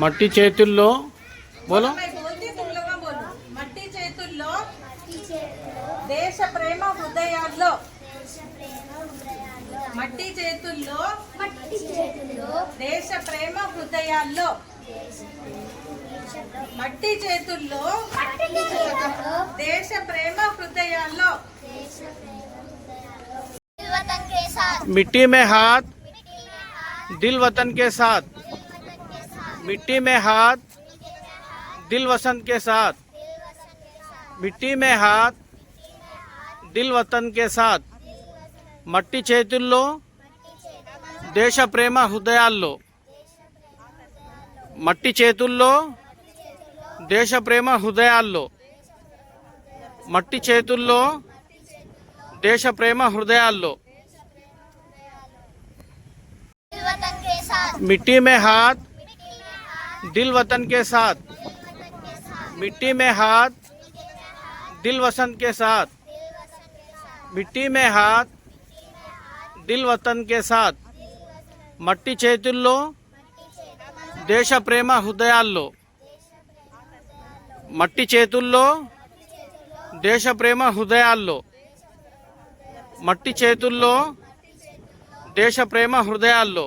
మట్టి చేతుల్లో బోలో? మట్టి చేతుల్లో దేశ ప్రేమ హృదయాల్లో మట్టి చేతుల్లో దేశ ప్రేమ హృదయాల్లో మట్టి చేతుల్లో దేశ ప్రేమ హృదయాల్లో మిట్టి మే హాత్ దిల్ వతన్ కే సాత్ मिट्टी में हाथ दिल वसंत के साथ मिट्टी में हाथ दिल वतन के साथ మట్టి చేతుల్లో దేశ ప్రేమ హృదయాల్లో మట్టి చేతుల్లో దేశ ప్రేమ హృదయాల్లో మట్టి చేతుల్లో దేశ ప్రేమ హృదయాల్లో वतन के साथ दिल वतन के साथ वतन के साथ मिट्टी में हाथ दिल वसंत के साथ मिट्टी में हाथ दिल वतन के साथ మట్టి చేతుల్లో దేశ ప్రేమ హృదయాల్లో మట్టి చేతుల్లో దేశ ప్రేమ హృదయాల్లో మట్టి చేతుల్లో దేశ ప్రేమ హృదయాల్లో